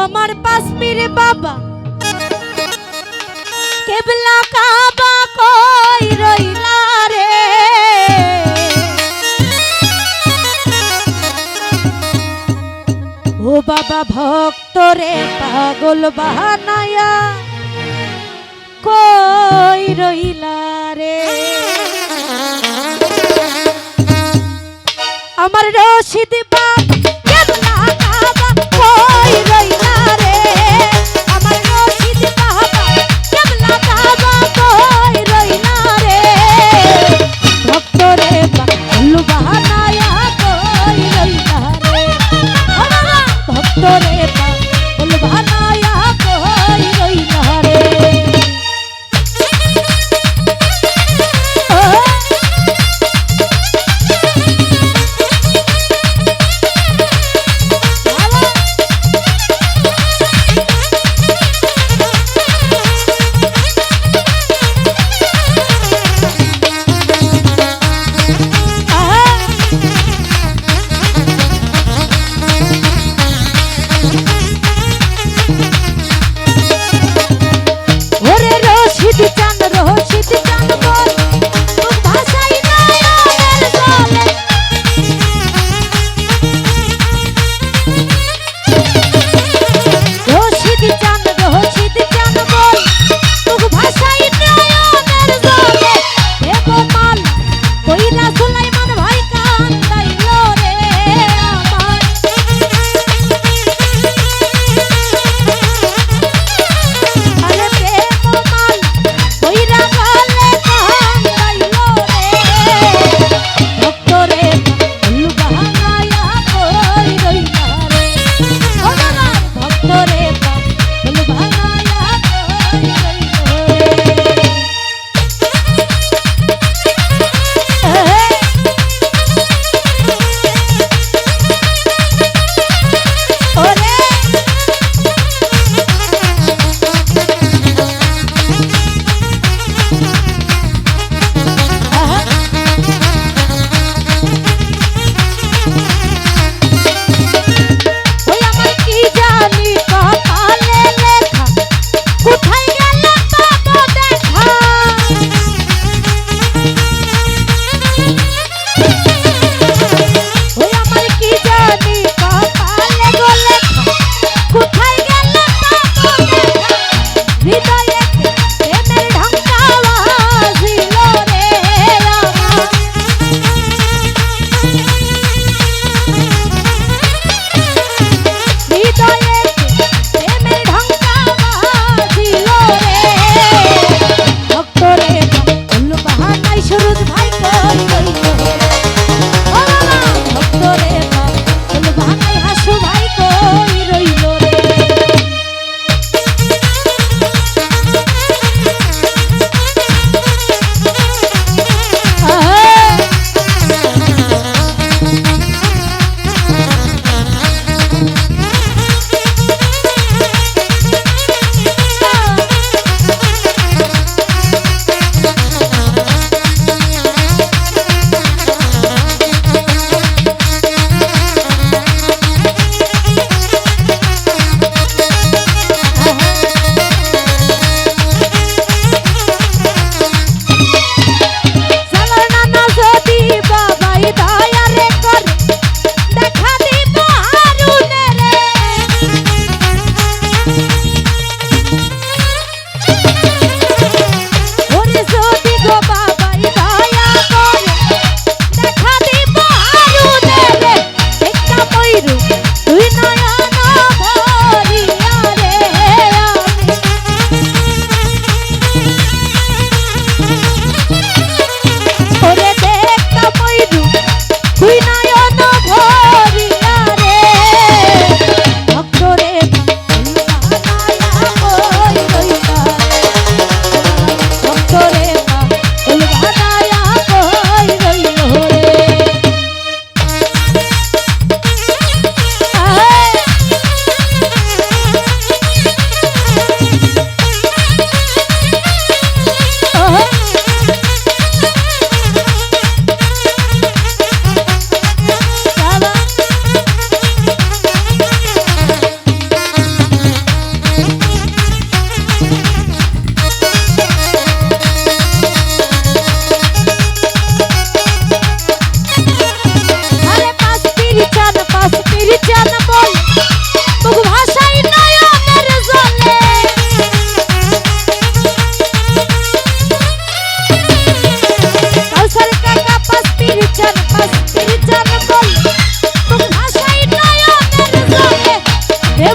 আমার পাশমির বাবা। কেবলা কাবা কই রইলা রে? ও বাবা ভক্তরে পাগল বানায়া কই রইলা রে? আমার রশিদ বা flores.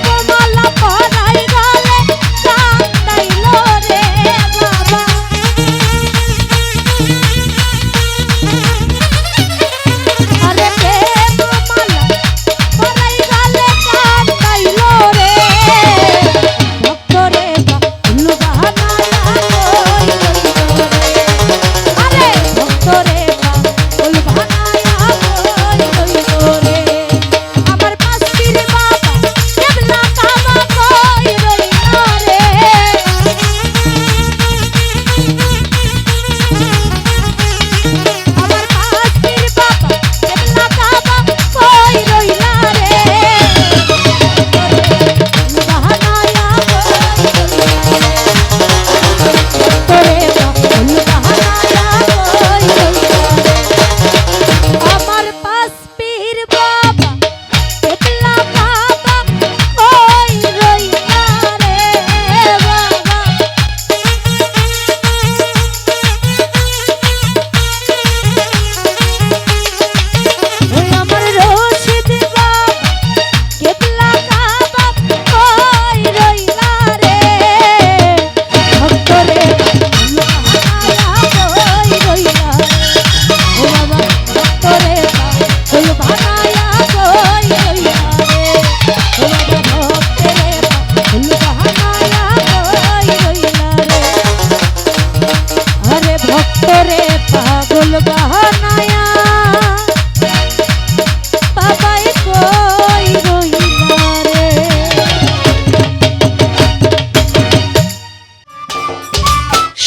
come on. Bye.